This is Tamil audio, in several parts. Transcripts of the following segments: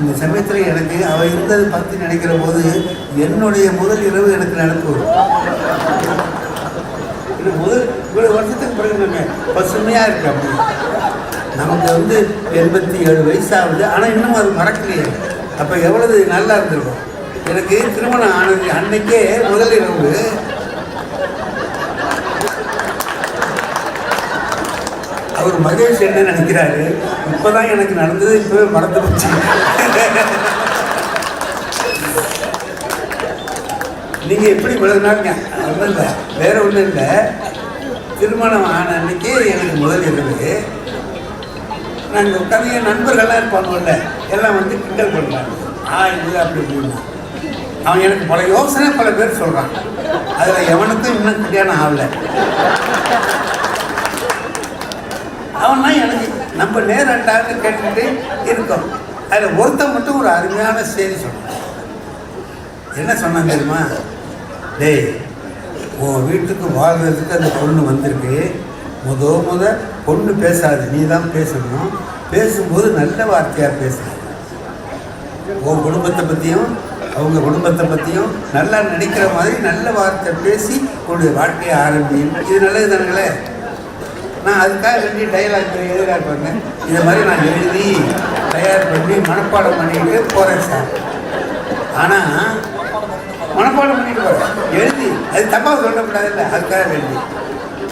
இந்த சமயத்தில் எனக்கு அவள் இருந்தது பற்றி நினைக்கிற போது என்னுடைய முதல் இரவு எனக்கு நடக்கும் இது முதல் இவ்வளோ வருஷத்துக்கு பிறகு நம்ம பசுமையாக இருக்கு அப்படி. நமக்கு வந்து எண்பத்தி ஏழு வயசாகுது. ஆனால் இன்னும் அது மறக்கலையே. அப்போ எவ்வளவு நல்லா இருந்திருக்கும். எனக்கு திருமணம் ஆனது அன்னைக்கே முதல் இரவு. அவர் மகேஷ் என்ன நினைக்கிறாரு? இப்போதான் எனக்கு நடந்தது இப்போவே மறந்து போச்சு. நீங்கள் எப்படி இவ்வளவு ஒன்றும் இல்லை. வேற ஒன்றும் இல்லை. திருமணம் ஆன அன்னைக்கே எனக்கு முதல் இருந்தது நாங்கள் உட்காந்து என் நண்பர்கள்லாம் இருப்பாங்கல்ல எல்லாம் வந்து கிண்டல் பண்ணுறாங்க ஆ இது அப்படி இப்படின்னா அவன் எனக்கு பல யோசனை பல பேர் சொல்கிறான் அதில் எவனுக்கும் இன்னும் கல்யாணம் ஆகலை. அவன்லாம் எனக்கு நம்ம நேரண்டான்னு கேட்டுக்கிட்டு இருக்கோம். அதில் ஒருத்தன் மட்டும் ஒரு அருமையான செய்தி சொன்னான் என்ன சொன்னான் தெரியுமா? டேய் உன் வீட்டுக்கு வாழ்கிறதுக்கு அந்த பொண்ணு வந்திருக்கு. முத முத பொண்ணு பேசாது. நீ தான் பேசணும். பேசும்போது நல்ல வார்த்தையாக பேசணும் உன் குடும்பத்தை பற்றியும் அவங்க குடும்பத்தை பற்றியும் நல்லா நினைக்கிற மாதிரி நல்ல வார்த்தை பேசி உன்னுடைய வாழ்க்கையை ஆரம்பியும். இது நல்லது தானுங்களே? நான் அதுக்காக வேண்டி டைலாக் எதிர்கார் பண்ணேன். இதை மாதிரி நான் எழுதி தயார் பண்ணி மனப்பாடம் பண்ணிட்டு போகிறேன் சார். ஆனால் மனப்பாடம் பண்ணிட்டு போகிறேன் எழுதி அது தப்பாக சொல்லக்கூடாது இல்லை அதுக்காக வேண்டி.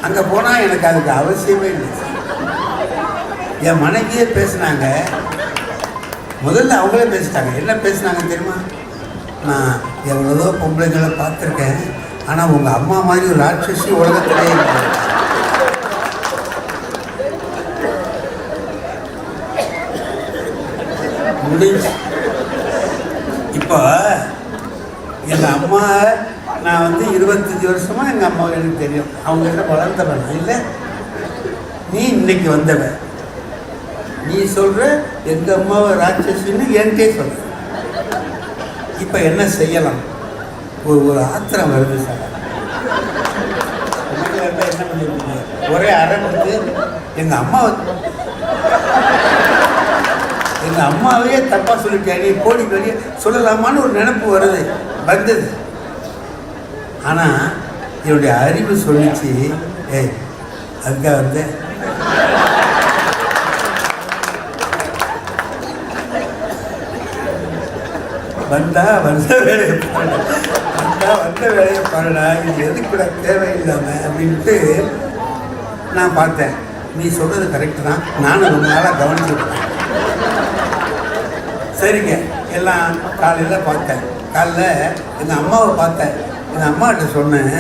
அங்கே போனால் எனக்கு அதுக்கு அவசியமே இல்லை. சார் என் மனைவியே பேசுனாங்க. முதல்ல அவங்களே பேசிட்டாங்க. என்ன பேசுனாங்க தெரியுமா? நான் எவ்வளோதோ பொம்பளைங்களை பார்த்துருக்கேன். ஆனால் உங்கள் அம்மா மாதிரி ஒரு ராட்சசி உலகத்திலே இல்லை. முடிஞ்சு. இப்போ எங்கள் அம்மா நான் வந்து இருபத்தஞ்சி வருஷமாக எங்கள் அம்மாவை எனக்கு தெரியும். அவங்க கிட்ட வளர்ந்தவன் இல்லை. நீ இன்னைக்கு வந்தவன் நீ சொல்கிற எங்கள் அம்மாவை ராட்சசின்னு என்கிட்டே சொல்ற இப்போ என்ன செய்யலாம்? ஒரு ஒரு ஆத்திரம் வருது சார். என்ன பண்ணிருக்கீங்க ஒரே அரை வந்து எங்கள் அம்மாவை அம்மாவே தப்பாக சொல்லிட்டேன் நீ கோடி வெளியே சொல்லலாமான்னு ஒரு நினைப்பு வருது வந்தது. ஆனால் என்னுடைய அறிவு சொல்லிச்சு ஏய் அதுக்காக வந்து. வந்தா வந்த வேலையை வந்தா வந்த வேலையை பாருடா இது எதுக்குடா தேவையில்லாம அப்படின்ட்டு நான் பார்த்தேன். நீ சொல்கிறது கரெக்டு தான். நானும் ரொம்ப நாளாக கவனிச்சுருக்கேன் சரிங்க. எல்லாம் காலையில் பார்த்தேன். காலைல எங்கள் அம்மாவை பார்த்தேன். எங்கள் அம்மாட்ட சொன்னேன்.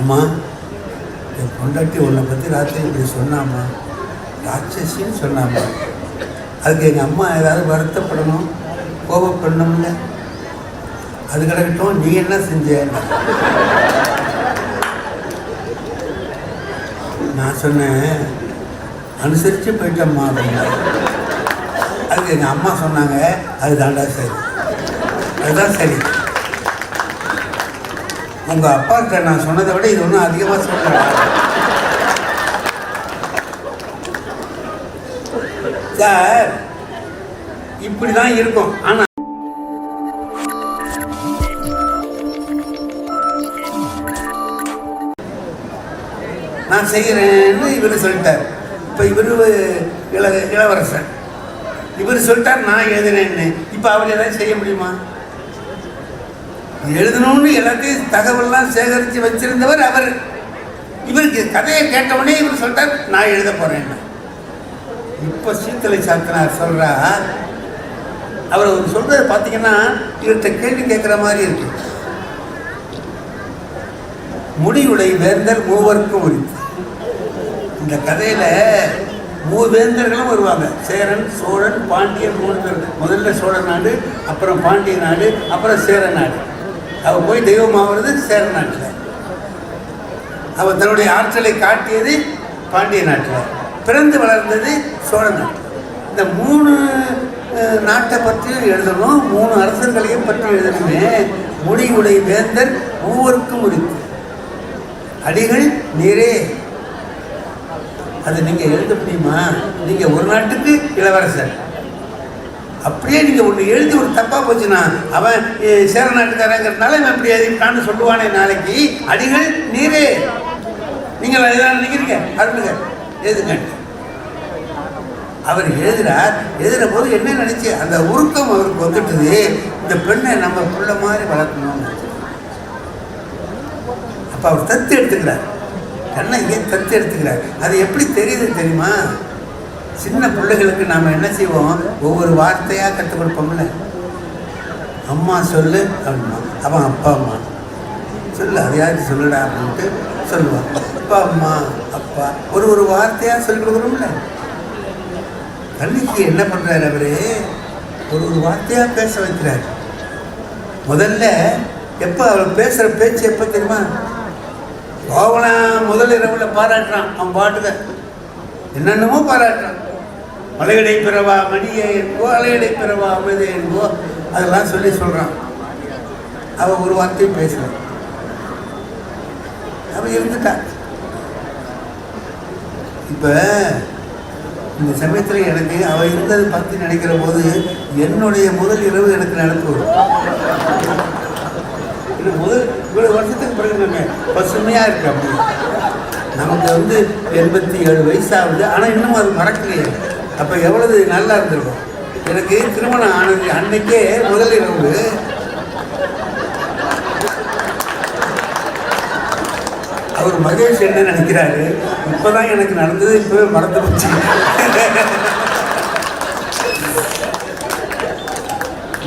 அம்மா என் பொண்டாட்டி உன்னை பற்றி ராத்திரி இப்படி சொன்னாம்மா. ராட்சசின்னு சொன்னாம்மா. அதுக்கு எங்கள் அம்மா ஏதாவது வருத்தப்படணும் கோபப்படணும்ல? அது கிடக்கட்டும் நீ என்ன செஞ்ச? நான் சொன்னேன் அனுசரித்து போயிட்டம்மா அப்படின்னா அதுக்கு எங்கள் அம்மா சொன்னாங்க அது தாண்டா சரி. அதுதான் சரி. உங்கள் அப்பாக்கிட்ட நான் சொன்னதை விட இது ஒன்றும் அதிகமாக சொல்லல சார் இப்படி தான் இருக்கும். ஆனால் நான் செய்கிறேன்னு இவர் சொல்லிட்டார். இப்போ இவர் இள இளவரசன் இவர் சொல்லிட்டார் நான் எழுதினேன்னு. இப்போ அவர் ஏதாவது செய்ய முடியுமா? எழுதணும்னு எல்லாத்தையும் தகவல்லாம் சேகரித்து வச்சிருந்தவர் அவர். இவருக்கு கதையை கேட்டவுடனே இவர் சொல்லிட்டார் நான் எழுத போகிறேன் இப்போ சீத்தலை சாத்தனார் சொல்கிறா அவர் அவர் சொல்கிறத பார்த்தீங்கன்னா இவர்கிட்ட கேள்வி கேட்குற மாதிரி இருக்கு. முடிவுடை வேந்தர் மூவருக்கும் உரித்து இந்த கதையில் மூவேந்தர்களும் வருவாங்க. சேரன் சோழன் பாண்டியன் மூணு பேர். முதல்ல சோழ நாடு அப்புறம் பாண்டிய நாடு அப்புறம் சேர நாடு. அவள் போய் தெய்வமாகிறது சேர நாட்டில். அவள் தன்னுடைய ஆற்றலை காட்டியது பாண்டிய நாட்டில். பிறந்து வளர்ந்தது சோழ நாடு இந்த மூணு நாட்டை பற்றியும் எழுதணும். மூணு அரசர்களையும் பற்றி எழுதணுமே. முடிவுடை வேந்தர் மூவருக்கும் உரித்து அடிகள் நீரே. அது நீங்கள் எழுத முடியுமா? நீங்கள் ஒரு நாட்டுக்கு இளவரசர். அப்படியே நீங்கள் ஒன்று எழுதி ஒரு தப்பாக போச்சுன்னா அவன் சேர நாட்டுக்காரங்கிறதுனால இவன் இப்படி எழுதிட்டான்னு சொல்லுவானே நாளைக்கு. அடிகள் நீரே. நீங்கள் அதுதான் நினைக்கிறீங்க? அருளுங்க எழுதுங்க. அவர் எழுதுறார். எழுதுகிற போது என்ன நினச்சி அந்த உருக்கம் அவருக்கு வந்துட்டுது. இந்த பெண்ணை நம்ம பிள்ளை மாதிரி வளர்க்கணும்னு அப்போ அவர் தத்து எடுத்துக்கிறார். கண்ணை ஏன் தத்து எடுத்துக்கிறார்? அது எப்படி தெரியுது தெரியுமா? சின்ன பிள்ளைகளுக்கு நாம் என்ன செய்வோம்? ஒவ்வொரு வார்த்தையாக கற்றுக் கொடுப்போம்ல. அம்மா சொல்லு அப்படின்னா அவன் அப்பா அம்மா. சொல்லு அதையாவது சொல்லுடா அப்படின்ட்டு சொல்லுவான். அப்பா அம்மா அப்பா. ஒரு ஒரு வார்த்தையாக சொல்லிக் கொடுக்குறோம்ல கண்ணிக்கு என்ன பண்ணுறாரு அவரு? ஒரு ஒரு வார்த்தையாக பேச வைக்கிறார். முதல்ல எப்போ அவர் பேசுகிற பேச்சு எப்போ தெரியுமா? கோவனா முதல் இரவில் பாராட்டுறான். அவன் பாட்டுக்க என்னென்னமோ பாராட்டுறான். மலையடை பிறவா மணியை என்போ அலையடை பிறவா அமைதி என்போ அதெல்லாம் சொல்லி சொல்கிறான் அவன் ஒரு வார்த்தையும் பேசுகிறான் அவன் இருந்துட்டான் இப்போ இந்த சமயத்தில் எனக்கு அவள் இருந்ததை பற்றி நினைக்கிற போது என்னுடைய முதல் இரவு எனக்கு நடந்து வரும் முதல் இவ்வளோ வருஷத்துக்கு பிறகு நம்ம பசுமையாக இருக்கு அப்படி நமக்கு வந்து எண்பத்தி ஏழு வயசாகுது. ஆனால் இன்னும் அது மறக்கலையே. அப்போ எவ்வளவு நல்லா இருந்திருக்கும். எனக்கு திருமணம் ஆனது அன்னைக்கே முதல் இரவு. அவர் மகேஷ் என்ன நினைக்கிறாரு? இப்போதான் எனக்கு நடந்தது இப்போவே மறந்து போச்சு.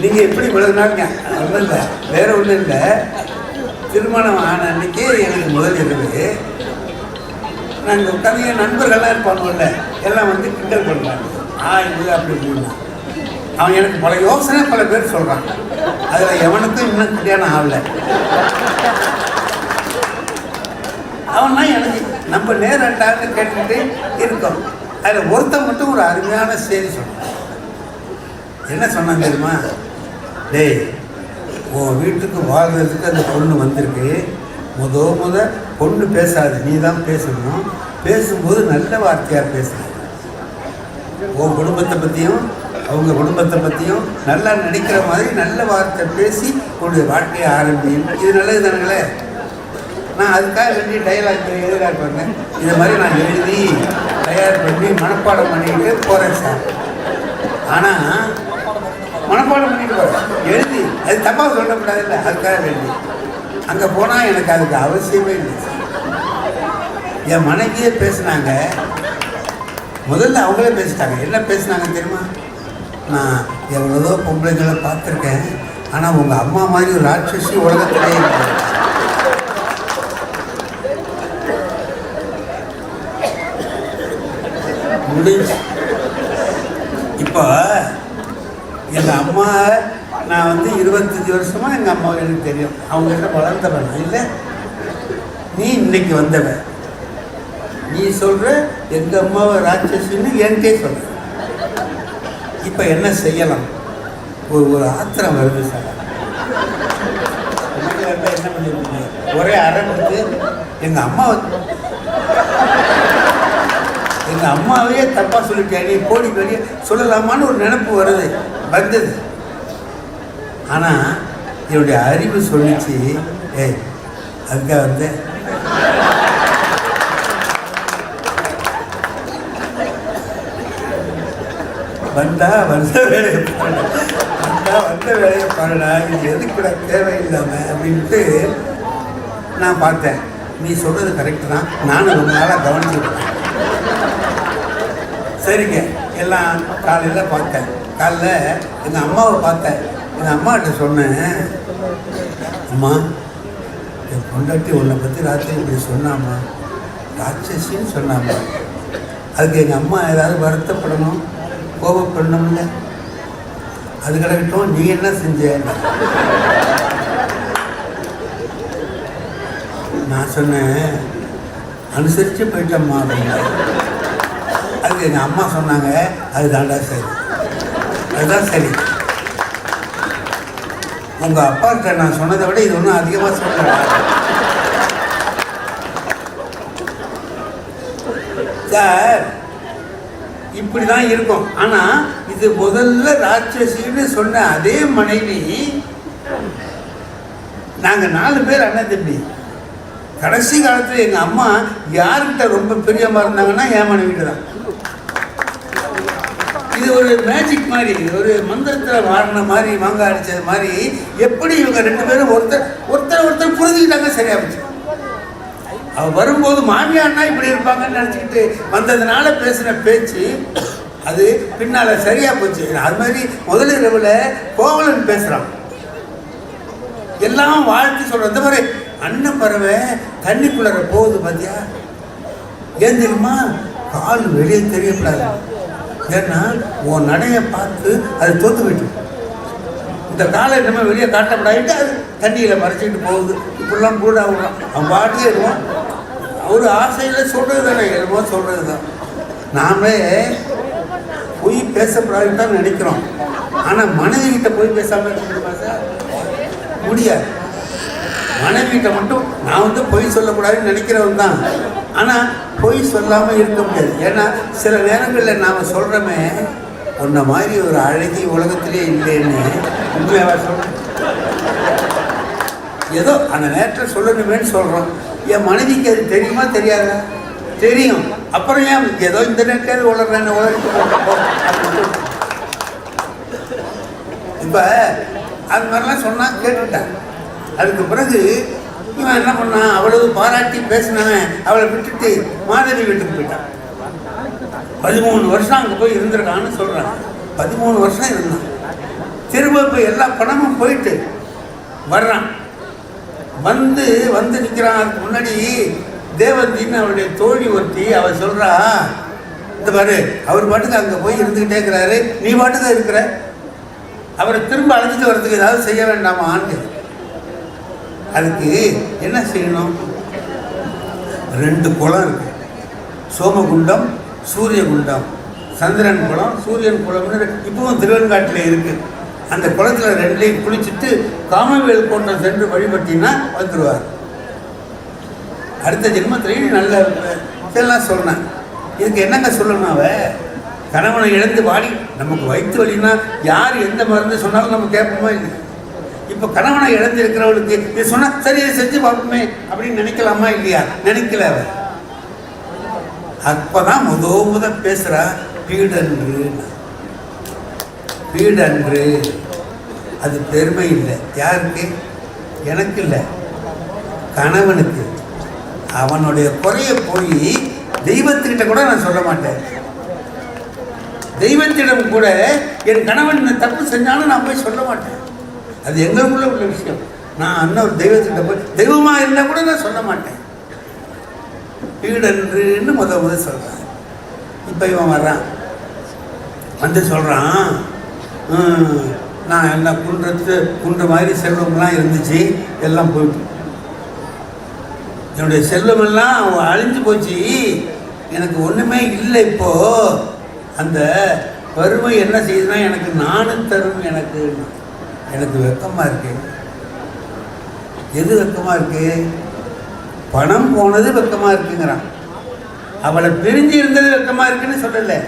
நீங்கள் எப்படி இவ்வளவு நாளுங்க? இல்லை வேற ஒன்றும் இல்லை. திருமணம் ஆன அன்னைக்கு எனக்கு முதல் இரவு நாங்கள் உட்காந்து என் நண்பர்கள்லாம் இருப்பாங்கல்ல எல்லாம் வந்து கிண்டல் பண்ணுறாங்க ஆ இது அப்படி இப்படின்னா அவன் எனக்கு பல யோசனை பல பேர் சொல்கிறான் அதில் எவனுக்கும் இன்னும் கல்யாணம் ஆகலை. அவன்னா எனக்கு நம்ம நேரண்டான்னு கேட்டுக்கிட்டு இருக்கோம். அதில் ஒருத்தன் மட்டும் ஒரு அருமையான செய்தி சொன்னான். என்ன சொன்னான் தெரியுமா? டேய் உன் வீட்டுக்கு வாழ்கிறதுக்கு அந்த பொண்ணு வந்திருக்கு. முத முத பொண்ணு பேசாது. நீ தான் பேசணும். பேசும்போது நல்ல வார்த்தையாக பேசணும் உன் குடும்பத்தை பற்றியும் அவங்க குடும்பத்தை பற்றியும் நல்லா நினைக்கிற மாதிரி நல்ல வார்த்தை பேசி உன்னுடைய வாழ்க்கையை ஆரம்பியும் இது நல்லது தானுங்களே? நான் அதுக்காக வேண்டி டைலாக் எழுதுறாரு பண்ணேன். இதை மாதிரி நான் எழுதி தயார் பண்ணி மனப்பாடம் பண்ணிட்டு போகிறேன் சார். ஆனால் மனப்பாடம் பண்ணிட்டு போகிறேன் எழுதி அது தப்பாக சொல்லக்கூடாது இல்லை அதுக்காக வேண்டி. அங்கே போனால் எனக்கு அதுக்கு அவசியமே இல்லை. என் மனைவியே பேசுனாங்க. முதல்ல அவங்களே பேசிட்டாங்க. என்ன பேசுனாங்க தெரியுமா? நான் எவ்வளோதோ பொம்பளைங்களை பார்த்துருக்கேன் ஆனால் உங்கள் அம்மா மாதிரி ஒரு ராட்சசி உலகத்திலே முடிஞ்சு. இப்போ எங்கள் அம்மா நான் வந்து இருபத்தஞ்சி வருஷமாக எங்கள் அம்மாவை எனக்கு தெரியும். அவங்ககிட்ட வளர்ந்தவன். இல்லை. நீ இன்னைக்கு வந்தவன். நீ சொல்கிற எங்கள் அம்மாவை ராட்சசின்னு என்கிட்டே சொல்ற. இப்போ என்ன செய்யலாம்? ஒரு ஒரு ஆத்திரம் வருது சார். என்ன பண்ணிருக்கீங்க ஒரே அரம்புக்கு எங்கள் அம்மாவை எங்கள் அம்மாவையே தப்பாக சொல்லிட்டேன். நீ கோடி வெளியே சொல்லலாமான்னு ஒரு நினப்பு வருது. வந்தது. ஆனால் என்னுடைய அறிவு சொல்லிச்சு ஏய் அதுக்காக வந்து வந்தா வந்த வேலையை பாருடா. வந்தா வந்த வேலையை பாருடா. இது எதுக்குடா தேவையில்லாம அப்படின்ட்டு நான் பார்த்தேன். நீ சொல்கிறது கரெக்டு தான். நானும் ரொம்ப நாளாக கவனிச்சுருக்கேன். சரிங்க. எல்லாம் காலையில் பார்த்தேன். காலைல எங்கள் அம்மாவை பார்த்தேன். எங்கள் அம்மாகிட்ட சொன்னேன் அம்மா என் பொண்டாட்டி உன்னை பற்றி ராத்திரி இப்படி சொன்னாம்மா. ராட்சசின்னு சொன்னாம்மா. அதுக்கு எங்கள் அம்மா ஏதாவது வருத்தப்படணும் கோபப்படணும்ல? அது கிடக்கட்டும் நீ என்ன செஞ்ச? நான் சொன்னேன் அனுசரித்து போயிட்டம்மா அப்படின்னா. அதுக்கு எங்கள் அம்மா சொன்னாங்க அதுதான்டா சரி. அதுதான் சரி. உங்கள் அப்பாக்கிட்ட நான் சொன்னதை விட இது ஒன்றும் அதிகமாக சொல்கிறேன் சார் இப்படி தான் இருக்கும். ஆனால் இது முதல்ல ராட்சசின்னு சொன்ன அதே மனைவி நாங்கள் நாலு பேர் அண்ணன் தம்பி. கடைசி காலத்தில் எங்கள் அம்மா யார்கிட்ட ரொம்ப பிரியமாக இருந்தாங்கன்னா என் மனைவிட்டு தான். இது ஒரு மேஜிக் மாதிரி ஒரு மந்திரத்தில் மாறின மாதிரி மாங்காய் அடித்தது மாதிரி எப்படி இவங்க ரெண்டு பேரும் ஒருத்தர் ஒருத்தர் ஒருத்தர் புரிஞ்சுக்கிட்டாங்க சரியா போச்சு. அவ வரும்போது மாமியார்னா இப்படி இருப்பாங்கன்னு நினச்சிக்கிட்டு வந்ததுனால பேசின பேச்சு அது பின்னால சரியா போச்சு. அது மாதிரி முதல் இரவில் கோவலன் பேசுறான். எல்லாம் வாழ்த்து சொல்கிற இந்த மாதிரி அண்ணன் பறவை தண்ணிக்குள்ளற போகுது பாத்தியா? ஏன் தெரியுமா? கால் வெளியே தெரியக்கூடாது. ஏன்னா உன் நடையை பார்த்து அது தோத்து விட்டு இந்த காலை நம்ம வெளியே காட்டப்படாது அது தண்ணியில் மறைச்சிக்கிட்டு போகுது. இப்படிலாம் கூட அவன் அவன் பாட்டே இருவான் அவர் ஆசையில் சொல்கிறது தானே என்னமோ சொல்கிறது தான். நாமே பொய் பேசக்கூடாதுன்னு தான் நினைக்கிறோம். ஆனால் மனைவி கிட்ட போய் பேசாமல் இருக்க முடியுமா சார்? முடியாது. மட்டும் நான் வந்து பொய் சொல்லக்கூடாதுன்னு நினைக்கிறவன் தான் ஆனால் பொய் சொல்லாமல் இருக்க முடியாது. ஏன்னா சில நேரங்களில் நாம் சொல்கிறோமே உன்ன மாதிரி ஒரு அழகி உலகத்திலே இல்லைன்னு. உண்மையாக சொல்கிறேன் ஏதோ அந்த நேரத்தில் சொல்லணுமேன்னு சொல்கிறோம் என் மனைவிக்கு அது தெரியுமா தெரியாதா? தெரியும். அப்புறம் ஏன் ஏதோ இந்த நேரத்தில் உலகிறேன் உலகத்துக்கு இப்போ அது மாதிரிலாம் சொன்னால் கேட்டுட்டேன் அதுக்கு பிறகு இவன் என்ன பண்ணான் அவ்வளவு பாராட்டி பேசினவன் அவளை விட்டுட்டு மாதவி வீட்டுக்கு போயிட்டான். பதிமூணு வருஷம் அங்கே போய் இருந்திருக்கான்னு சொல்கிறான் பதிமூணு வருஷம் இருந்தான். திரும்ப இப்போ எல்லா பணமும் போயிட்டு வர்றான். வந்து வந்து நிற்கிறான் அதுக்கு முன்னாடி தேவந்தின்னு அவருடைய தோழி ஒருத்தி அவள் சொல்கிறா இந்த பாரு அவர் பாட்டுக்கு அங்கே போய் இருந்துக்கிட்டே இருக்கிறாரு. நீ பாட்டுக்கு இருக்கிற. அவரை திரும்ப அழைச்சிட்டு வர்றதுக்கு ஏதாவது செய்ய வேண்டாமா ஆண்டு அதுக்கு என்ன செய்யணும்? ரெண்டு குளம் இருக்கு. சோமகுண்டம் சூரியகுண்டம். சந்திரன் குளம் சூரியன் குளம்னு இப்பவும் திருவெண்காட்டில் இருக்கு. அந்த குளத்துல ரெண்டுலையும் குளிச்சுட்டு காமவேல் கோட்டம் சென்று வழிபட்டினா வந்துடுவார் அடுத்த ஜென்மத்திலையும் நல்ல இதெல்லாம் சொன்னேன் இதுக்கு என்னங்க சொல்லணும் அவ? கணவனை இழந்து வாடி நமக்கு வயிற்று வலின்னா யார் எந்த மருந்து சொன்னாலும் நம்ம கேட்போமா இல்லை இப்போ கணவனை இழந்திருக்கிறவளுக்கு இது சொன்னா சரி இதை செஞ்சு பார்ப்போமே அப்படின்னு நினைக்கலாமா இல்லையா? நினைக்கல அவர் அப்போதான் முத முத பேசுறா வீடன்று வீடன்று அது பெருமை இல்லை. யாருக்கு? எனக்கு இல்லை. கணவனுக்கு. அவனுடைய குறைய போய் தெய்வத்துக்கிட்ட கூட நான் சொல்ல மாட்டேன். தெய்வத்திடம் கூட என் கணவன் இந்த தப்பு செஞ்சாலும் நான் போய் சொல்ல மாட்டேன். அது எங்களுக்குள்ள உள்ள விஷயம். நான் அண்ணன் ஒரு தெய்வத்திட்ட போய் தெய்வமாக இருந்தால் கூட நான் சொல்ல மாட்டேன். வீடன்றுன்னு முத முத சொல்கிறேன் இப்போ இவன் வர்றான். வந்து சொல்கிறான் நான் என்ன குன்றத்து குன்ற மாதிரி செல்வம்லாம் இருந்துச்சு எல்லாம் போயிட்டு என்னுடைய செல்வமெல்லாம் அழிஞ்சு போச்சு. எனக்கு ஒன்றுமே இல்லை இப்போ. அந்த வறுமை என்ன செய்யுதுன்னா எனக்கு நானும் தரும் எனக்கு. எனக்கு வெக்கமாக இருக்கு. எது வெக்கமாக இருக்கு? பணம் போனது வெக்கமாக இருக்குங்கிறான். அவளை பிரிஞ்சு இருந்தது வெக்கமாக இருக்குன்னு சொல்லலை.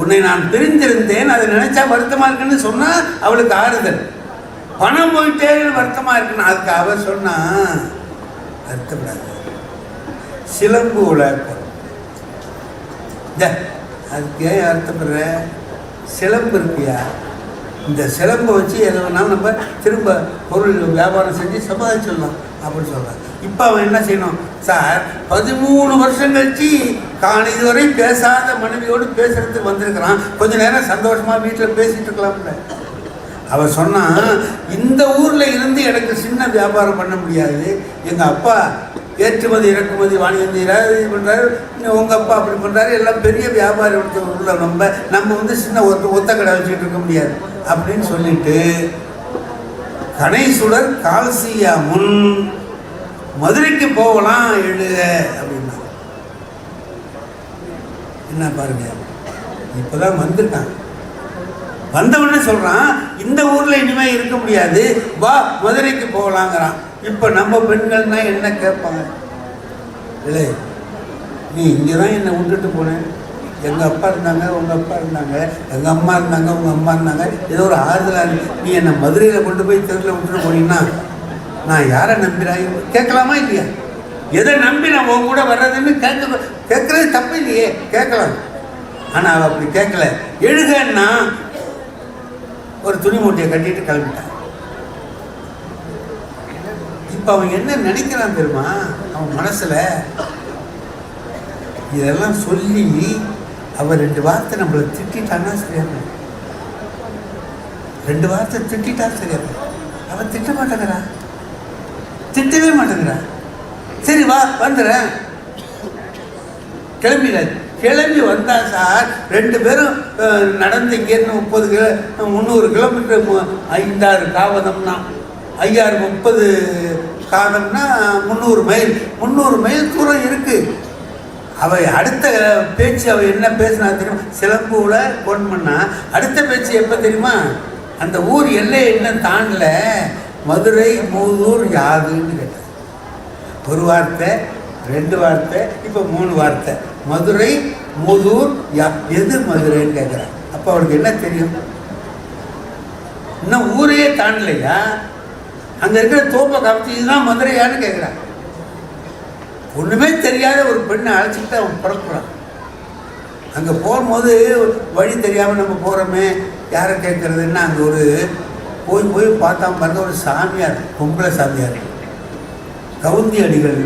உன்னை நான் பிரிஞ்சிருந்தேன் அதை நினைச்சா வருத்தமாக இருக்குன்னு சொன்னால் அவளுக்கு ஆறுதல். பணம் போயிட்டே வருத்தமாக இருக்குன்னு அதுக்கு அவர் சொன்னா வருத்தப்படாது. சிலம்பு உலகம். அதுக்கு ஏன் அர்த்தப்படுற சிலம்பு இருக்கியா? இந்த சிலம்பை வச்சு எது வேணாலும் நம்ம திரும்ப பொருள் வியாபாரம் செஞ்சு சம்பாதிச்சிடலாம் அப்படின்னு சொல்கிறாங்க இப்போ அவன் என்ன செய்யணும்? சார் பதிமூணு வருஷம் கழிச்சு தான் இதுவரை பேசாத மனைவியோடு பேசுறதுக்கு வந்திருக்கிறான். கொஞ்ச நேரம் சந்தோஷமாக வீட்டில் பேசிகிட்டு இருக்கலாம்ல. அவன் சொன்னான் இந்த ஊரில் இருந்து எனக்கு சின்ன வியாபாரம் பண்ண முடியாது. எங்கள் அப்பா ஏற்றுமதி இறக்குமதி வாணிகந்தி இது பண்ணுறாரு உங்கள் அப்பா அப்படி பண்ணுறாரு எல்லாம் பெரிய வியாபாரி உள்ள நம்ம நம்ம வந்து சின்ன ஒத்த ஒத்த கடை வச்சுக்கிட்டு இருக்க முடியாது. அப்படின்னு சொல்லிட்டு கணேசுடர் கால்சியா முன் மதுரைக்கு போகலாம் எழுத அப்படின்னா. என்ன பாருங்க. இப்போதான் வந்துட்டான் வந்தவொடனே சொல்கிறான் இந்த ஊரில் இனிமேல் இருக்க முடியாது. வா மதுரைக்கு போகலாங்கிறான். இப்போ நம்ம பெண்கள்னா என்ன கேட்பாங்க? இல்லை நீ இங்கே தான் என்னை விட்டுட்டு போனேன் எங்கள் அப்பா இருந்தாங்க உங்கள் அப்பா இருந்தாங்க எங்கள் அம்மா இருந்தாங்க உங்கள் அம்மா இருந்தாங்க. ஏதோ ஒரு ஆறுதலாக நீ என்னை மதுரையில் கொண்டு போய் தெருவில் விட்டுட்டு போனீங்கன்னா நான் யாரை நம்பினாய் கேட்கலாமா இல்லையா? எதை நம்பி நான் உன் கூட வர்றதுன்னு கேட்க கேட்கறது தப்பு இல்லையே. கேட்கலாம். ஆனால் அவள் அப்படி கேட்கல. எழுகன்னா ஒரு துணி மூட்டையை கட்டிட்டு கிளம்பிட்டான் இப்போ அவன் என்ன நினைக்கிறான் தெரியுமா? அவன் மனசில் இதெல்லாம் சொல்லி அவன் ரெண்டு வார்த்தை நம்மளை திட்டான்னா சரியா ரெண்டு வார்த்தை திட்டா சரியா அவன் திட்ட மாட்டேங்கிறா. திட்டவே மாட்டேங்கிறா. சரி வா வந்துடுறேன். கிளம்பிடாது கிளம்பி வந்தா சார் ரெண்டு பேரும் நடந்து இங்கேருந்து முப்பது கிலோ முந்நூறு கிலோமீட்டர் ஐந்தாறு காவதம்னா ஐயாறு முப்பது காதம்னா முந்நூறு மைல். முந்நூறு மைல் தூரம் இருக்குது அவள் அடுத்த பேச்சு அவள் என்ன பேசினா தெரியுமா? சிலம்பூவில் ஃபோன் பண்ணா அடுத்த பேச்சு எப்போ தெரியுமா? அந்த ஊர் எல்லை என்ன தாண்டல. மதுரை மூதூர் யாதுன்னு கேட்டார் ஒரு வார்த்தை ரெண்டு வார்த்தை இப்போ மூணு வார்த்தை. மதுரை மூதூர் யா எது மதுரைன்னு கேட்குறான் அப்போ அவளுக்கு என்ன தெரியும்? இன்னும் ஊரையே தாண்டலையா? அங்கே இருக்கிற தோப்பை காமிச்சு இதுதான் மதுரையான்னு கேட்குறான் ஒன்றுமே தெரியாத ஒரு பெண்ணை அழைச்சிக்கிட்டு அவன் புறப்புறான் அங்கே போகும்போது வழி தெரியாமல் நம்ம போகிறோமே யாரை கேட்குறதுன்னா அங்கே ஒரு போய் போய் பார்த்தா பாருங்க ஒரு சாமியார் பொம்பளை சாமியார். கவுந்தி அடிகள்.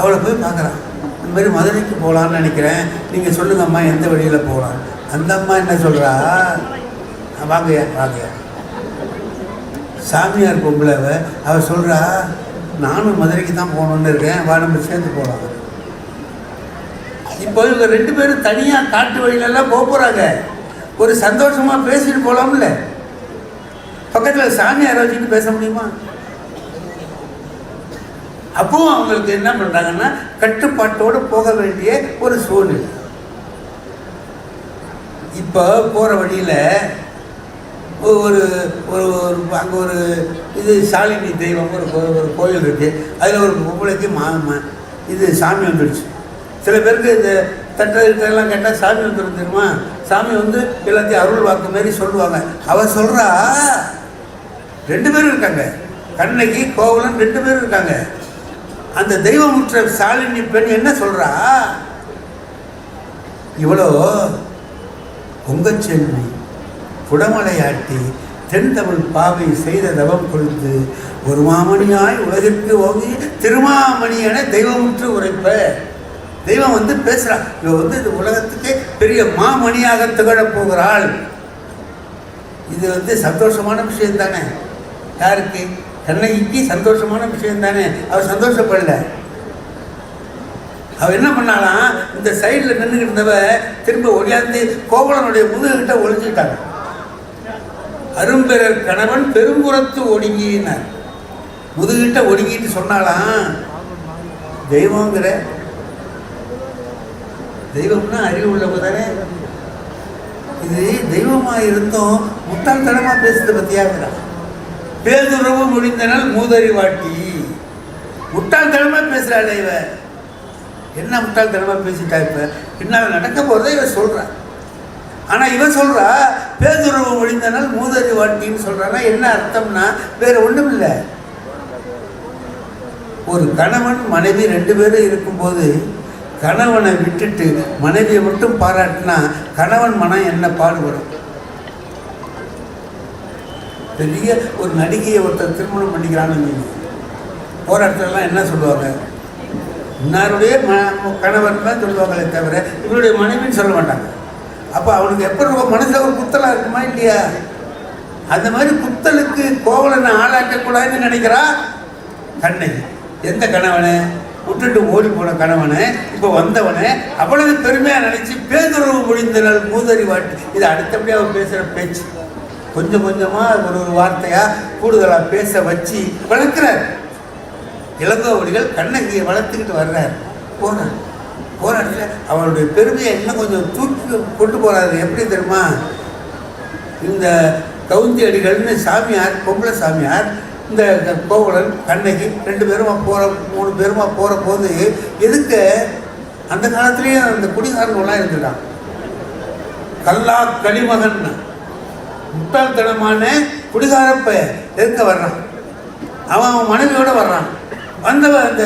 அவளை போய் பார்க்குறான். இந்த மாதிரி மதுரைக்கு போகலான்னு நினைக்கிறேன். நீங்கள் சொல்லுங்க அம்மா எந்த வழியில் போகலாம் அந்த அம்மா என்ன சொல்கிறா வாங்கய்யா வாங்கய்யா. சாமியார் பொம்பளை அவர் சொல்கிறா நானும் மதுரைக்கு தான் போகணுன்னு இருக்கேன். வா நம்ம சேர்ந்து போகலாம் இப்போ இவங்க ரெண்டு பேரும் தனியாக காட்டு வழியிலெல்லாம் போக போகிறாங்க ஒரு சந்தோஷமாக பேசிட்டு போகலாம்ல பக்கத்தில் சாமியார் வச்சுட்டு பேச முடியுமா? அப்பவும் அவங்களுக்கு என்ன பண்ணுறாங்கன்னா கட்டுப்பாட்டோடு போக வேண்டிய ஒரு சூழ்நிலை. இப்போ போகிற வழியில் ஒரு ஒரு ஒரு அங்கே ஒரு இது சாலினி தெய்வம் ஒரு கோ- ஒரு கோயில் இருக்குது அதில் ஒரு பொம்பளைக்கு மா இது சாமி வந்துடுச்சு சில பேருக்கு இந்த தட்டெல்லாம் கேட்டால் சாமி வந்துடும் தெரியுமா? சாமி வந்து எல்லாத்தையும் அருள் வாக்கு மாரி சொல்லுவாங்க. அவள் சொல்கிறா ரெண்டு பேரும் இருக்காங்க. கண்ணகி கோவலன் ரெண்டு பேரும் இருக்காங்க. அந்த தெய்வமுற்ற சாலினி பெண் என்ன சொல்கிறா இவ்வளோ பொங்கச்செல்வி. தென் தமிழ் பாவை செய்த தவம் கொழுந்து ஒரு மாமணியாய் உலகிற்கு ஓங்கி திருமாமணி என தெய்வமுற்று உரைப்ப. தெய்வம் வந்து பேசுகிறான் இவ வந்து இந்த உலகத்துக்கே பெரிய மாமணியாக திகழப் போகிறாள். இது வந்து சந்தோஷமான விஷயம் தானே? யாருக்கு? கண்ணகிக்கு சந்தோஷமான விஷயம் தானே? அவர் சந்தோஷப்படல. அவ என்ன பண்ணாலாம் இந்த சைடில் நின்றுக்கிட்டு இருந்தவ திரும்ப ஒடியாந்து கோவலனுடைய முதுகிட்ட ஒழிஞ்சுக்கிட்டாங்க அரும்பெறர் கணவன் பெரும்புறத்து ஒடுங்கினார். முதுகிட்ட ஒடுங்கிட்டு சொன்னாலாம் தெய்வங்கிற தெய்வம்னா அறிவு உள்ளவங்க தானே? இது தெய்வமாக இருந்தும் முட்டாள்தனமாக பேசுறது பற்றியாங்கிறான் பேதுறவு முடிந்தனால் மூதறிவாட்டி. முட்டாள்தனமாக பேசுகிறாள் இவ. என்ன முட்டாள்தனமாக பேசிட்டா இப்போ? பின்னால் நடக்க போகிறத இவ சொல்கிறான் ஆனால் இவன் சொல்கிறா ஒழிந்தனால் மூதவி வாட்டின்னு சொல்கிறான்னா என்ன அர்த்தம்னா வேறு ஒன்றும் இல்லை. ஒரு கணவன் மனைவி ரெண்டு பேரும் இருக்கும்போது கணவனை விட்டுட்டு மனைவியை மட்டும் பாராட்டினா கணவன் மனம் என்ன பாடுபடும்? பெரிய ஒரு நடிகையை ஒருத்தர் திருமணம் பண்ணிக்கிறான்னு வைங்க. என்ன சொல்லுவாங்க? இன்னாருடைய ம கணவன் தான் சொல்லுவாங்களே தவிர இவருடைய மனைவின்னு சொல்ல மாட்டாங்க. அப்போ அவனுக்கு எப்படி நம்ம மனசில் ஒரு குத்தலாக இருக்குமா இல்லையா? அந்த மாதிரி குத்தலுக்கு கோவலனை ஆளாக்கக்கூடாதுன்னு நினைக்கிறா கண்ணகி. எந்த கணவனை? விட்டுட்டு ஓடி போன கணவனை இப்போ வந்தவனை அவ்வளவு பெருமையாக நினைச்சு பேதுறவு முடிந்தனால் மூதறி வாட்டு. இது அடுத்தபடியாக அவர் பேசுகிற பேச்சு. கொஞ்சம் கொஞ்சமாக ஒரு ஒரு வார்த்தையாக கூடுதலாக பேச வச்சு வளர்க்குறார். இளங்கோவடிகள் கண்ணகியை வளர்த்துக்கிட்டு வர்றார். போனார் போராட்டத்தில் இடத்துல அவருடைய பெருமையை இன்னும் கொஞ்சம் தூக்கி கொண்டு போகிறாரு எப்படி தெரியுமா? இந்த கவுந்தி அடிகள்னு சாமியார் பொம்பளை சாமியார் இந்த கோவலன் கண்ணகி ரெண்டு பேருமா போகிற மூணு பேருமா போகிற போது எதுக்கு அந்த காலத்துலேயும் அந்த குடிகாரங்களாம் இருந்துட்டான். கல்லா களிமகன். முட்டாள்தனமான குடிகாரப்ப இருக்க வர்றான்? அவன் அவன் மனைவியோடு வர்றான். வந்தவன் அந்த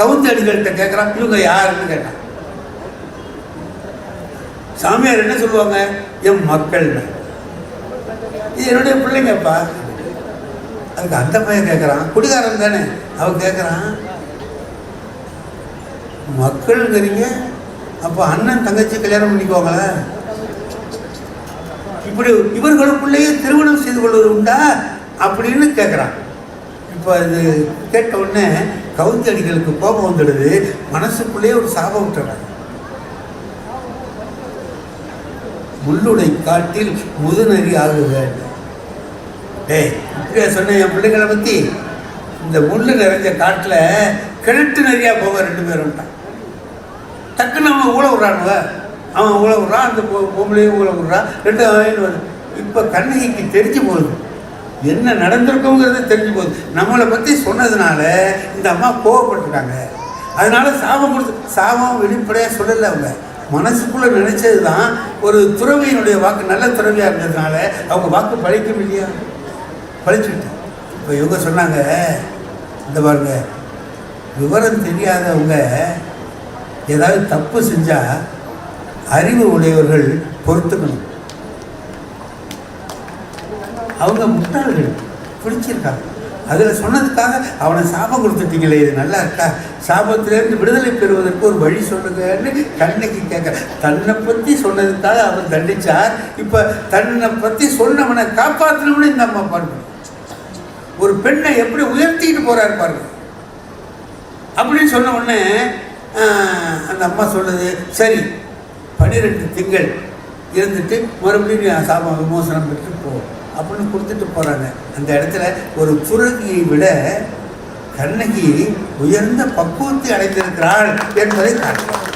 கவுந்த அடிகள்கிட்ட கேட்குறான் இவங்க யாருன்னு கேட்டான். சாமியார் என்ன சொல்லுவாங்க? என் மக்கள்னு. இது என்னுடைய பிள்ளைங்கப்பா. அதுக்கு அந்த பையன் கேட்குறான் குடிகாரன் தானே? அவன் கேட்குறான் மக்கள்ங்கிறீங்க அப்போ அண்ணன் தங்கச்சி கல்யாணம் பண்ணிக்கோங்களேன் இப்படி இவர்களுக்குள்ளேயே திருமணம் செய்து கொள்வது உண்டா? அப்படின்னு கேட்குறான் இப்போ இது கேட்ட உடனே கவுந்தடிகளுக்கு கோபம் வந்துடுது மனசுக்குள்ளேயே ஒரு சாபம் விட்டுறாங்க முள்ளுடை காட்டில் முதுநறி ஆகுக. ஏய் இப்படியா சொன்ன என் பிள்ளைங்களை பற்றி இந்த முள்ளு நிறைஞ்ச காட்டில் கிணட்டு நிறையா போக ரெண்டு பேரும்ட்டான் டக்குன்னு அவன் ஊழ விட்றானுவ. அவன் ஊழ விட்றான் அந்த பொம்பளையும் ஊழ விட்றான் ரெண்டு அவன் இப்போ கண்ணகிக்கு தெரிஞ்சு போகுது. என்ன நடந்திருக்குங்கிறது தெரிஞ்சு போகுது. நம்மளை பற்றி சொன்னதுனால இந்த அம்மா கோவப்பட்டிருக்காங்க அதனால சாபம் கொடுத்து சாபம் வெளிப்படையாக சொல்லலை அவங்க. மனசுக்குள்ளே நினச்சது தான் ஒரு துறவியினுடைய வாக்கு நல்ல துறவியாக இருந்ததுனால அவங்க வாக்கு பழிக்க இல்லையா? பழிச்சுட்டு இப்போ இவங்க சொன்னாங்க இந்த பாருங்க விவரம் தெரியாதவங்க ஏதாவது தப்பு செஞ்சால் அறிவு உடையவர்கள் பொறுத்துக்கணும். அவங்க முட்டாள்கள். பிடிச்சிருக்காங்க. அதில் சொன்னதுக்காக அவனை சாபம் கொடுத்துட்டீங்களே இது நல்லா இருக்கா? சாபத்திலேருந்து விடுதலை பெறுவதற்கு ஒரு வழி சொல்லுங்கன்னு கண்ணைக்கு கேட்க தன்னை பற்றி சொன்னதுக்காக அவன் தண்டிச்சார். இப்போ தன்னை பற்றி சொன்னவனை காப்பாற்றணும்னு இந்த அம்மா பாருங்க. ஒரு பெண்ணை எப்படி உயர்த்திக்கிட்டு போகிறாரு பாருங்க. அப்படின்னு சொன்ன உடனே அந்த அம்மா சொல்லுது சரி பன்னிரெண்டு திங்கள் இருந்துட்டு மறுபடியும் சாபம் விமோசனம் பெற்று போவோம் அப்படின்னு கொடுத்துட்டு போகிறாங்க அந்த இடத்துல ஒரு துறவியை விட கண்ணகி உயர்ந்த பக்குவத்தை அடைந்திருக்கிறாள் என்பதை காட்டுறாங்க.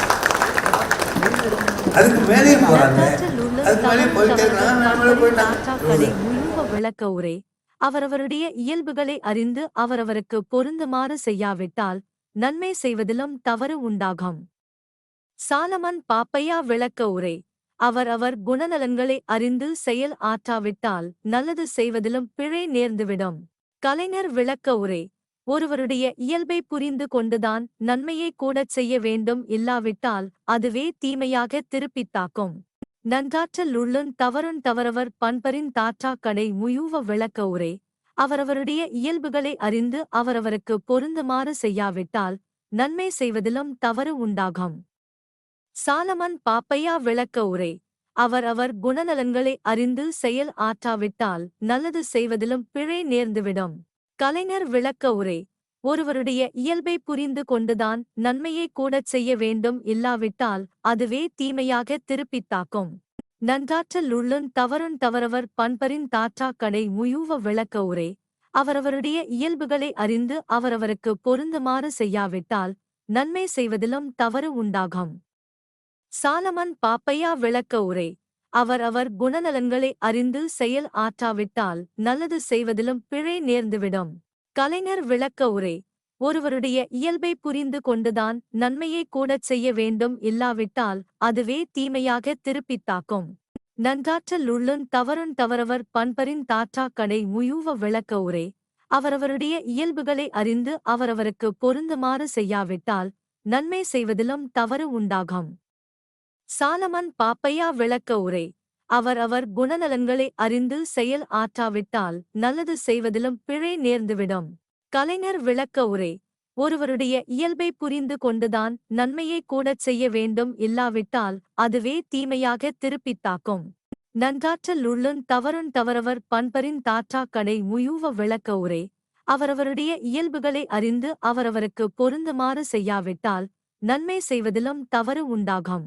அதுக்கு மேலே போகிறாங்க அதுக்கு மேலே போயிட்டே விளக்க உரை. அவரவருடைய இயல்புகளை அறிந்து அவரவருக்கு பொருந்துமாறு செய்யாவிட்டால் நன்மை செய்வதிலும் தவறு உண்டாகும். சாலமன் பாப்பையா விளக்க உரை. அவர் அவர் குணநலன்களை அறிந்து செயல் ஆற்றாவிட்டால் நல்லது செய்வதிலும் பிழை நேர்ந்துவிடும். கலைஞர் விளக்க உரை. ஒருவருடைய இயல்பை புரிந்து கொண்டுதான் நன்மையை கூடச் செய்ய வேண்டும் இல்லாவிட்டால் அதுவே தீமையாக திருப்பித் தாக்கும். நன்றாற்றல் உள்ளும் தவறும் தவறவர் பண்பரின் தாற்றாக் கடை முயூவ விளக்க உரை. அவரவருடைய இயல்புகளை அறிந்து அவரவருக்கு பொருந்துமாறு செய்யாவிட்டால் நன்மை செய்வதிலும் தவறு உண்டாகும். சாலமன் பாப்பையா விளக்க உரை. அவர் அவர் குணநலன்களை அறிந்து செயல் ஆற்றாவிட்டால் நல்லது செய்வதிலும் பிழை நேர்ந்துவிடும். கலைஞர் விளக்க உரை. ஒருவருடைய இயல்பை புரிந்து கொண்டுதான் நன்மையை கூடச் செய்ய வேண்டும் இல்லாவிட்டால் அதுவே தீமையாக திருப்பித் தாக்கும். நன்றாற்றல் உள்ளும் தவறும் தவறவர் பண்பரின் தாற்றா கடை முயூவ விளக்க உரை. அவரவருடைய இயல்புகளை அறிந்து அவரவருக்கு பொருந்துமாறு செய்யாவிட்டால் நன்மை செய்வதிலும் தவறு உண்டாகும். சாலமன் பாப்பையா விளக்க உரை. அவர் அவர் குணநலன்களை அறிந்து செயல் ஆற்றாவிட்டால் நல்லது செய்வதிலும் பிழை நேர்ந்துவிடும். கலைஞர் விளக்க உரை. ஒருவருடைய இயல்பை புரிந்து கொண்டுதான் நன்மையை கூடச் செய்ய வேண்டும் இல்லாவிட்டால் அதுவே தீமையாக திருப்பித் தாக்கும். நன்றாற்றல் உள்ளும் தவறும் தவறவர் பண்பரின் தாற்றாக் கடை முயூவ விளக்க உரை. அவரவருடைய இயல்புகளை அறிந்து அவரவருக்கு பொருந்துமாறு செய்யாவிட்டால் நன்மை செய்வதிலும் தவறு உண்டாகும். சாலமன் பாப்பையா விளக்க உரை. அவர் அவர் குணநலன்களை அறிந்து செயல் ஆற்றாவிட்டால் நல்லது செய்வதிலும் பிழை நேர்ந்துவிடும். கலைஞர் விளக்க உரை. ஒருவருடைய இயல்பை புரிந்து கொண்டுதான் நன்மையை கூடச் செய்ய வேண்டும் இல்லாவிட்டால் அதுவே தீமையாக திருப்பித் தாக்கும். நன்றாற்றல் உள்ளும் தவறும் தவறவர் பண்பரின் தாற்றாக் கடை முயூவ விளக்க உரை. அவரவருடைய இயல்புகளை அறிந்து அவரவருக்கு பொருந்துமாறு செய்யாவிட்டால் நன்மை செய்வதிலும் தவறு உண்டாகும்.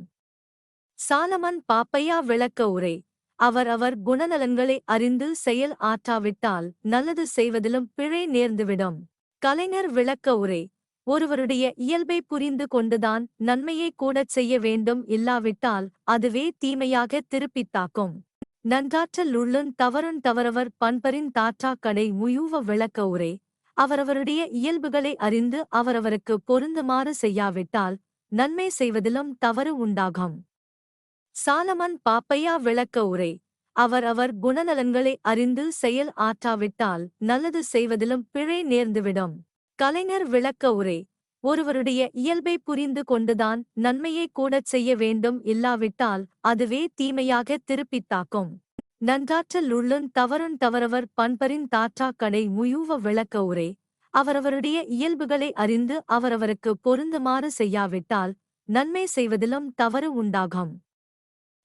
சாலமன் பாப்பையா விளக்க உரை. அவர் அவர் குணநலன்களை அறிந்து செயல் ஆற்றாவிட்டால் நல்லது செய்வதிலும் பிழை நேர்ந்துவிடும். கலைஞர் விளக்க உரை. ஒருவருடைய இயல்பை புரிந்து கொண்டுதான் நன்மையை கூடச் செய்ய வேண்டும் இல்லாவிட்டால் அதுவே தீமையாக திருப்பித் தாக்கும். நன்றாற்றல் உள்ளும் தவறும் தவறவர் பண்பரின் தாற்றா கடை முயூவ விளக்க உரை. அவரவருடைய இயல்புகளை அறிந்து அவரவருக்கு பொருந்துமாறு செய்யாவிட்டால் நன்மை செய்வதிலும் தவறு உண்டாகும். சாலமன் பாப்பையா விளக்க உரை. அவர் அவர் குணநலன்களை அறிந்து செயல் ஆற்றாவிட்டால் நல்லது செய்வதிலும் பிழை நேர்ந்துவிடும். கலைஞர் விளக்க உரை. ஒருவருடைய இயல்பை புரிந்து கொண்டுதான் நன்மையை கூடச் செய்ய வேண்டும் இல்லாவிட்டால் அதுவே தீமையாக திருப்பித் தாக்கும். நன்றாற்றல் உள்ளும் தவறும் தவறவர் பண்பரின் தாற்றாக் கடை முயூவ விளக்க உரை. அவரவருடைய இயல்புகளை அறிந்து அவரவருக்கு பொருந்துமாறு செய்யாவிட்டால் நன்மை செய்வதிலும் தவறு உண்டாகும்.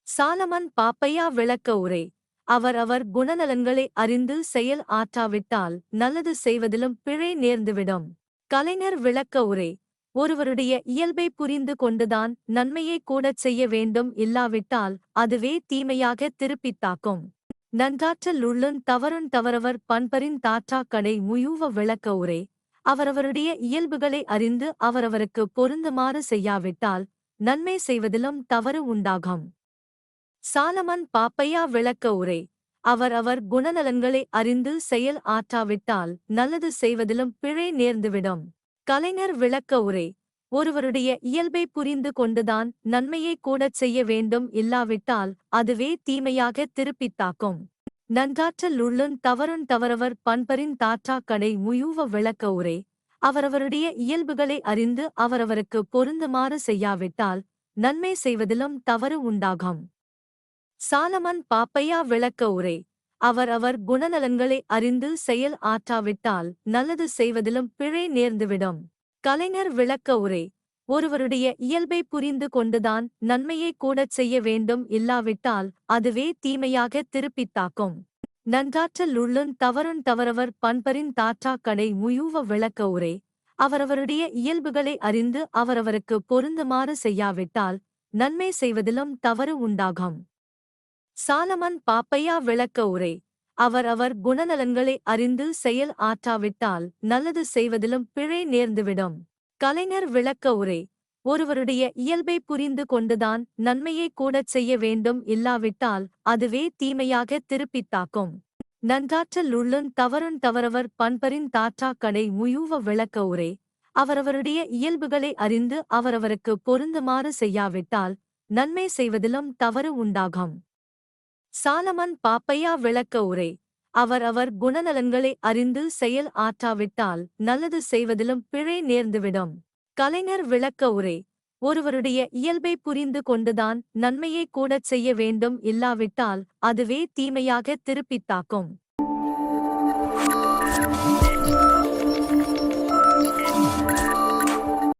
சாலமன் பாப்பையா விளக்க உரை. அவர் அவர் குணநலன்களை அறிந்து செயல் ஆற்றாவிட்டால் நல்லது செய்வதிலும் பிழை நேர்ந்துவிடும். கலைஞர் விளக்க உரை. ஒருவருடைய இயல்பை புரிந்து கொண்டுதான் நன்மையை கூடச் செய்ய வேண்டும் இல்லாவிட்டால் அதுவே தீமையாக திருப்பித் தாக்கும். நன்றாற்றல் உள்ளும் தவறும் தவறவர் பண்பரின் தாற்றாக் கடை முயூவ விளக்க உரை. அவரவருடைய இயல்புகளை அறிந்து அவரவருக்கு பொருந்துமாறு செய்யாவிட்டால் நன்மை செய்வதிலும் தவறு உண்டாகும். சாலமன் பாப்பையா விளக்க உரை. அவர் அவர் குணநலன்களை அறிந்து செயல் ஆற்றாவிட்டால் நல்லது செய்வதிலும் பிழை நேர்ந்துவிடும். கலைஞர் விளக்க உரை. ஒருவருடைய இயல்பை புரிந்து கொண்டுதான் நன்மையை கூடச் செய்ய வேண்டும் இல்லாவிட்டால் அதுவே தீமையாக திருப்பித் தாக்கும். நன்றாற்றல் உள்ளும் தவறும் தவறவர் பண்பரின் தாற்றா கடை முயூவ விளக்க உரை. அவரவருடைய இயல்புகளை அறிந்து அவரவருக்கு பொருந்துமாறு செய்யாவிட்டால் நன்மை செய்வதிலும் தவறு உண்டாகும். சாலமன் பாப்பையா விளக்க உரை. அவர் அவர் குணநலன்களை அறிந்து செயல் ஆற்றாவிட்டால் நல்லது செய்வதிலும் பிழை நேர்ந்துவிடும். கலைஞர் விளக்க உரை. ஒருவருடைய இயல்பை புரிந்து கொண்டுதான் நன்மையை கூடச் செய்ய வேண்டும் இல்லாவிட்டால் அதுவே தீமையாக திருப்பித் தாக்கும். நன்றாற்றல் உள்ளும் தவறும் தவறவர் பண்பரின் தாற்றாக் கடை முயூவ விளக்க உரை. அவரவருடைய இயல்புகளை அறிந்து அவரவருக்கு பொருந்துமாறு செய்யாவிட்டால் நன்மை செய்வதிலும் தவறு உண்டாகும். சாலமன் பாப்பையா விளக்க உரை. அவர் அவர் குணநலன்களை அறிந்து செயல் ஆற்றாவிட்டால் நல்லது செய்வதிலும் பிழை நேர்ந்துவிடும். கலைஞர் விளக்க உரை. ஒருவருடைய இயல்பை புரிந்து கொண்டுதான் நன்மையை கூடச் செய்ய வேண்டும் இல்லாவிட்டால் அதுவே தீமையாக திருப்பித் தாக்கும். நன்றாற்றல் உள்ளும் தவறும் தவறவர் பண்பரின் தாற்றாக் கடை முயூவ விளக்க உரை. அவரவருடைய இயல்புகளை அறிந்து அவரவருக்கு பொருந்துமாறு செய்யாவிட்டால் நன்மை செய்வதிலும் தவறு உண்டாகும். சாலமன் பாப்பையா விளக்க உரை. அவர் அவர் குணநலன்களை அறிந்து செயல் ஆற்றாவிட்டால் நல்லது செய்வதிலும் பிழை நேர்ந்துவிடும். கலைஞர் விளக்க உரை. ஒருவருடைய இயல்பை புரிந்து கொண்டுதான் நன்மையை கூடச் செய்ய வேண்டும் இல்லாவிட்டால் அதுவே தீமையாக திருப்பித் தாக்கும்.